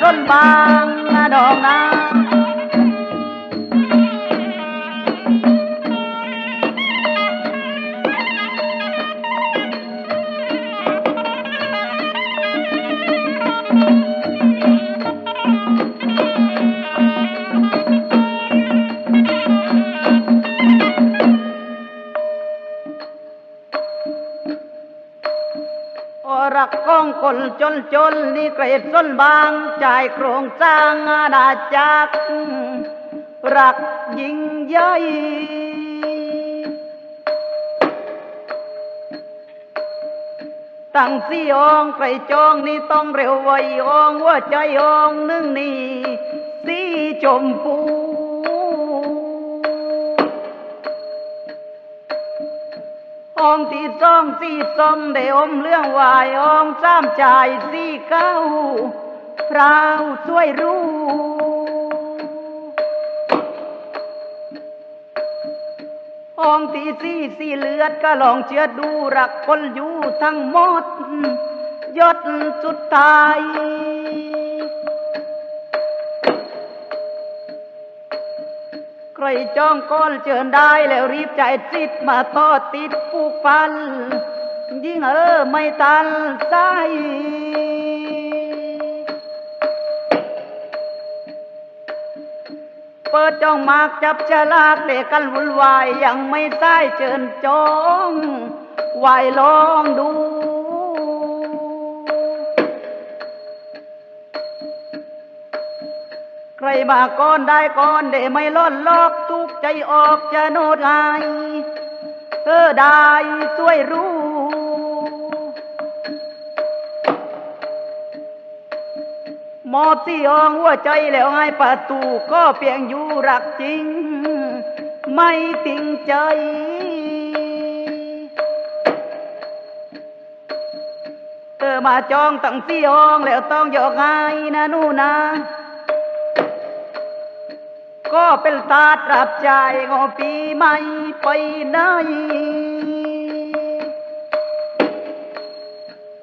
ส้นบางดอกนา รักกองคนจนจนนี่เกรดส้นบางจ่ายโครงสร้างอาณาจักรรักยิ่งใหญ่ตั้งสี่องค์ไกรจองนี่ต้องเร็วไวองว่าใจองหนึ่งนี่สีชมพู องที่สองสี่สมได้อมเรื่องวายองสามจ่ายสี่เก้าพราวช่วยรู้องที่สี่สี่เลือดก็ลองเชื่อดูรักคนอยู่ทั้งหมดยศสุดท้าย รจ้องก้อนเจิญได้แล้วรีบใจจิตมาต่อติดผูกพัน ยิ่งเออไม่ตันสายเปิดจ้องมากจับฉลากเด็กกันวุ่นวายยังไม่ได้เจิญจองไหวลองดู มาก่อนได้ก่อนเดไม่ล่อนลอกทุกใจออกจะโนดไงเออได้ช่วยรู้ มอบที่องหัวใจแล้วให้ประตูก็เพียงอยู่รักจริง ไม่ติงใจเออมาจองตั้งสี่องแล้วต้องยกให้นะนู่นนะ ก็เป็นตาตรับใจงอปีไม่ไปไหน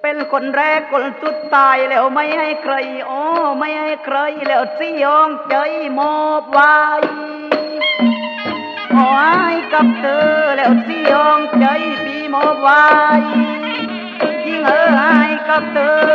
เป็นคนแรกคนสุดตายแล้วไม่ให้ใครโอ้ไม่ให้ใครแล้วสิยองใจมอบไว้ขอให้กับเธอแล้วสิยองใจปีมอบไว้ยิ่งเออให้กับเธอ